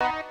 you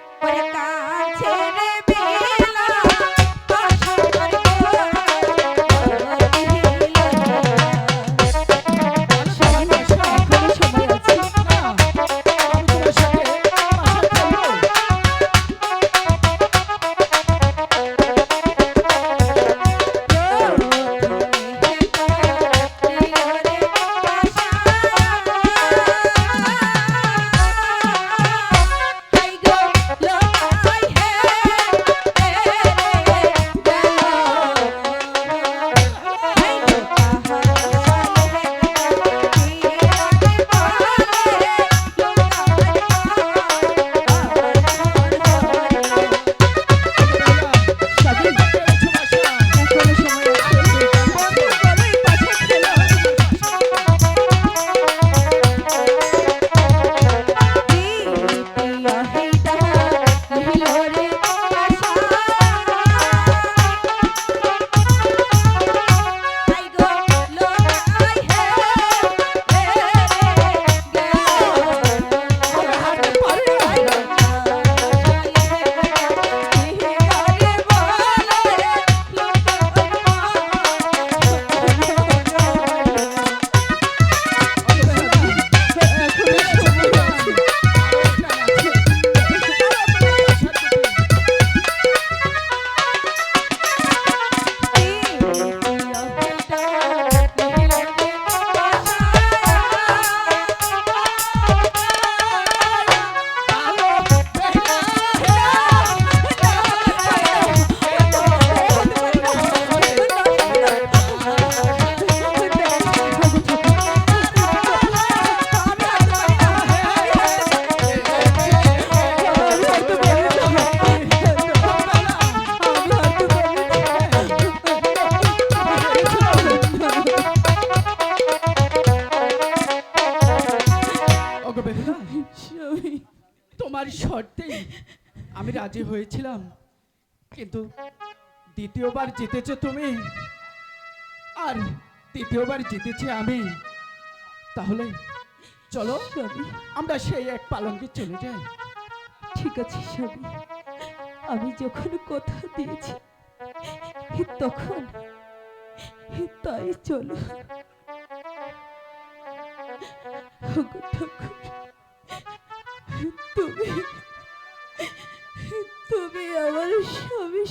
তোমার শর্তে আমি রাজি হয়েছিলাম। কিন্তু দ্বিতীয়বার জিতেছো তুমি। আর তৃতীয়বার জিতেছি আমি। তাহলে চলো, আমরা সেই এক পালঙ্কে চলে যাই। ঠিক আছে, স্বামী। আমি যখন কথা দিয়েছি তখন তাই চলো। ঠাকুর তুমি তুমি আমার স্বামী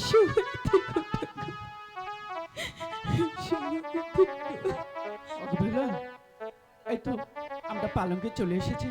বেহুলা, এই তো আমরা পালঙ্কে চলে এসেছি।